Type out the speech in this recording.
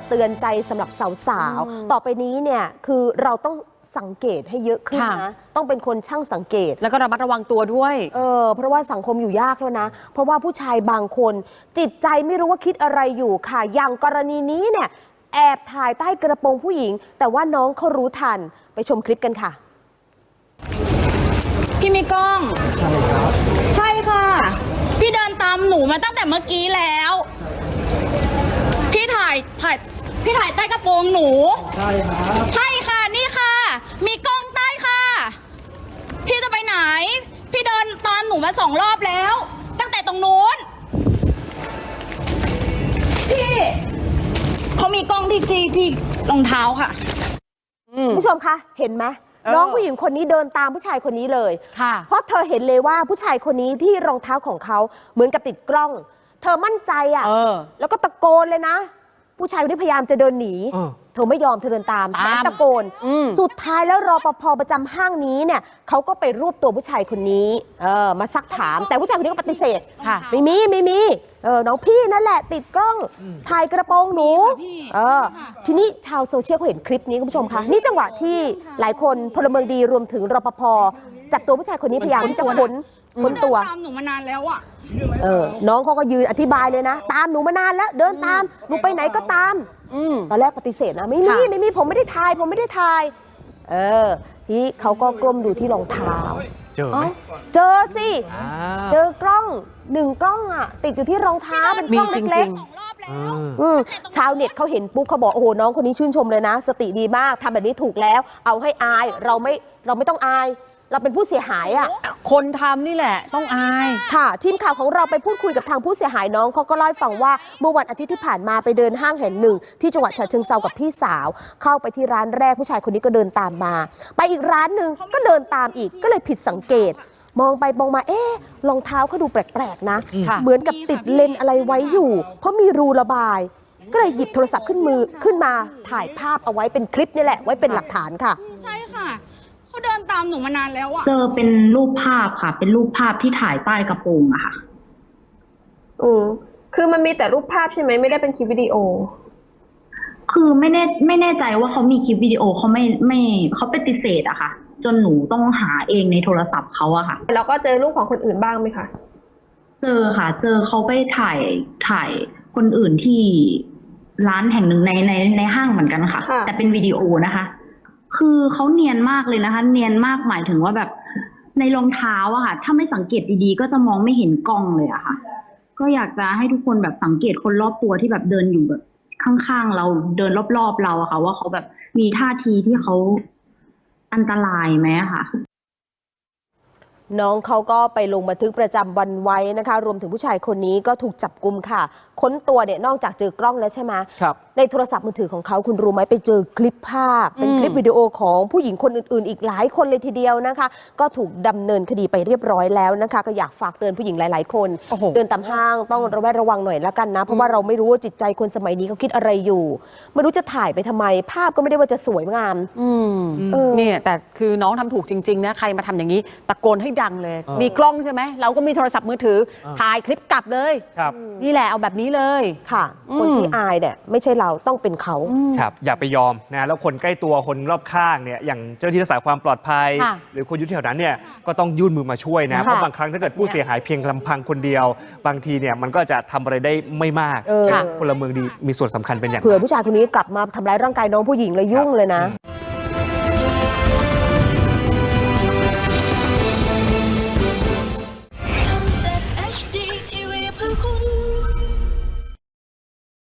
มาเตือนใจสำหรับสาวๆ ต่อไปนี้เนี่ยคือเราต้องสังเกตให้เยอะขึ้นค่ะ นะ ต้องเป็นคนช่างสังเกต แล้วก็ระมัดระวังตัวด้วย เออเพราะว่าสังคมอยู่ยากแล้วนะ เพราะว่าผู้ชายบางคน จิตใจไม่รู้ว่าคิดอะไรอยู่ค่ะ อย่างกรณีนี้เนี่ย แอบถ่ายใต้กระโปรงผู้หญิง แต่ว่าน้องเขารู้ทัน ไปชมคลิปกันค่ะ พี่มีกล้อง ใช่ค่ะ พี่เดินตามหนูมาตั้งแต่เมื่อกี้แล้วพี่ถ่ายถ่ายพี่ถ่ายใต้กระโปรงหนู ใช่ครับใช่ค่ะนี่ค่ะ มีกล้องใต้ค่ะ พี่จะไปไหน พี่เดินตามหนูมาสองรอบแล้ว ตั้งแต่ตรงนู้น พี่เขามีกล้องที่ที่ที่รองเท้าค่ะ คุณผู้ชมคะเห็นไหมเออน้องผู้หญิงคนนี้เดินตามผู้ชายคนนี้เลย ค่ะเพราะเธอเห็นเลยว่าผู้ชายคนนี้ที่รองเท้าของเขาเหมือนกับติดกล้อง เธอมั่นใจอะเออ แล้วก็ตะโกนเลยนะ ผู้ชายคนนี้พยายามจะเดินหนี เออ เธอไม่ยอมเธอเดินตามตามแถมตะโกน อืม สุดท้ายแล้วรอปภประจำห้างนี้เนี่ยเขาก็ไปรวบตัวผู้ชายคนนี้เออมาซักถาม แต่ผู้ชายคนนี้ก็ปฏิเสธค่ะ ไม่มีไม่มีเออน้องพี่นั่นแหละ ติดกล้องถ่ายกระโปรงหนูพี่เออทีนี้ชาวโซเชียลเขาเห็นคลิปนี้คุณผู้ชมคะนี่จังหวะที่หลายคนพลเมืองดีรวมถึงรปภจับตัวผู้ชายคนนี้พยายามที่จะค้น ค้นตัวเดินตามหนูมานานแล้วอะ เออ น้องเขาก็ยืนอธิบายเลยนะ ตามหนูมานานแล้ว เดินตาม หนูไปไหนก็ตาม อืม ตอนแรกปฏิเสธนะไม่มีค่ะ ไม่มีผมไม่ได้ถ่ายผมไม่ได้ถ่าย เออ ทีนี้เขาก็กลมดูที่รองเท้า เจอไหมเอ้าเจอสิอ่าเจอกล้องหนึ่งกล้องอะ ติดอยู่ที่รองเท้าเป็นกมีล้องจเล็ริกงสองรอบแล้เอวอๆ อืมชาวเน็ตเขาเห็นปุ๊บเขาบอกโอ้โหน้องคนนี้ชื่นชมเลยนะ สติดีมากทำแบบนี้ถูกแล้ว เอาให้อายเราไม่เราไม่ต้องอาย เราเป็นผู้เสียหายอะๆคนทำนี่แหละต้องอาย ค่ะ ทีมข่าวของเราไปพูดคุยกับทางผู้เสียหายน้องเขาก็เล่าให้ฟังว่าเมื่อวันอาทิตย์ที่ผ่านมาไปเดินห้างแห่งหนึ่ง ที่จังหวัดฉะเชิงเซากับพี่สาว เข้าไปที่ร้านแรกผู้ชายคนนี้ก็เดินตามมา ไปอีกร้านหนึ่งก็เดินตามอีกก็เลยผิดสังเกต มองไปมองมาเอ๊ะรองเท้าเขาดูแปลกๆนะ ค่ะ เหมือนกับติดเลนอะไรไว้อยู่ เพราะมีรูระบาย ก็เลยหยิบโทรศัพท์ขึ้นมือขึ้นมาถ่ายภาพเอาไว้เป็นคลิปนี่แหละไว้เป็นหลักฐานค่ะ ใช่ค่ะ เขาเดินตามหนูมานานแล้วอะเจอเป็นรูปภาพค่ะ เป็นรูปภาพที่ถ่ายใต้กระโปรงอะค่ะ อืมคือมันมีแต่รูปภาพใช่ไหมไม่ได้เป็นคลิปวิดีโอ คือไม่แน่ไม่แน่ใจว่าเขามีคลิปวิดีโอเขาไม่ไม่เขาปฏิเสธอะค่ะ จนหนูต้องหาเองในโทรศัพท์เขาอะค่ะ แล้วก็เจอรูปของคนอื่นบ้างไหมคะ เจอค่ะ เจอเขาไปถ่ายถ่ายคนอื่นที่ร้านแห่งหนึ่งในในในห้างเหมือนกันค่ะ ค่ะ แต่เป็นวิดีโอนะคะ คือเขาเนียนมากเลยนะคะ เนียนมากหมายถึงว่าแบบในรองเท้าอะค่ะ ถ้าไม่สังเกตดีๆ ก็จะมองไม่เห็นกล้องเลยอะค่ะ ก็อยากจะให้ทุกคนแบบสังเกตคนรอบตัวที่แบบเดินอยู่แบบ ข้างๆเราเดินรอบๆเราอะค่ะ ว่าเขาแบบมีท่าทีที่เขาอันตรายไหมอะค่ะ น้องเขาก็ไปลงบันทึกประจำวันไว้นะคะ รวมถึงผู้ชายคนนี้ก็ถูกจับกุมค่ะ ค้นตัวเนี่ยนอกจากเจอกล้องแล้วใช่ไหม ครับ ในโทรศัพท์มือถือของเขาคุณรู้ไหมไปเจอคลิปภาพ เป็นอืมคลิปวิดีโอของผู้หญิงคนอื่น ๆ อีกหลายคนเลยทีเดียวนะคะ ก็ถูกดำเนินคดีไปเรียบร้อยแล้วนะคะ ก็อยากฝากเตือนผู้หญิงหลาย ๆ คน โอ้โห เดินตามห้างต้องระแวดระวังหน่อยละกันนะ เพราะว่าเราไม่รู้ว่าจิตใจคนสมัยนี้เขาคิดอะไรอยู่ไม่รู้จะถ่ายไปทำไม ภาพก็ไม่ได้ว่าจะสวยงาม อืมเออ เนี่ยแต่คือน้องทำถูกจริง ๆ นะ ใครมาทำอย่างนี้ ตะโกนให้ดังเลยเออมีกล้องใช่ไหม เราก็มีโทรศัพท์มือถือเออถ่ายคลิปกลับเลย ครับ นี่แหละเอาแบบนี้เลย ค่ะ คนอืมที่อายเนี่ยไม่ใช่เราต้องเป็นเขา ครับอย่าไปยอมนะแล้วคนใกล้ตัวคนรอบข้างเนี่ยอย่างเจ้าหน้าที่รักษาความปลอดภัย ค่ะหรือคนอยุ่แถวนั้นเนี่ยก็ต้องยื่นมือมาช่วยนะค่ะเพราะบางครั้งถ้าเกิดผู้เสียหายเพียงลำพังคนเดียว บางทีเนี่ยมันก็จะทำอะไรได้ไม่มากเออฉะนั้นพลเมืองดีมีส่วนสำคัญเป็นอย่างเผื่อมาก ผู้ชายคนนี้กลับมาทำร้ายร่างกายน้องผู้หญิงเลยยุ่งเลยนะ อืม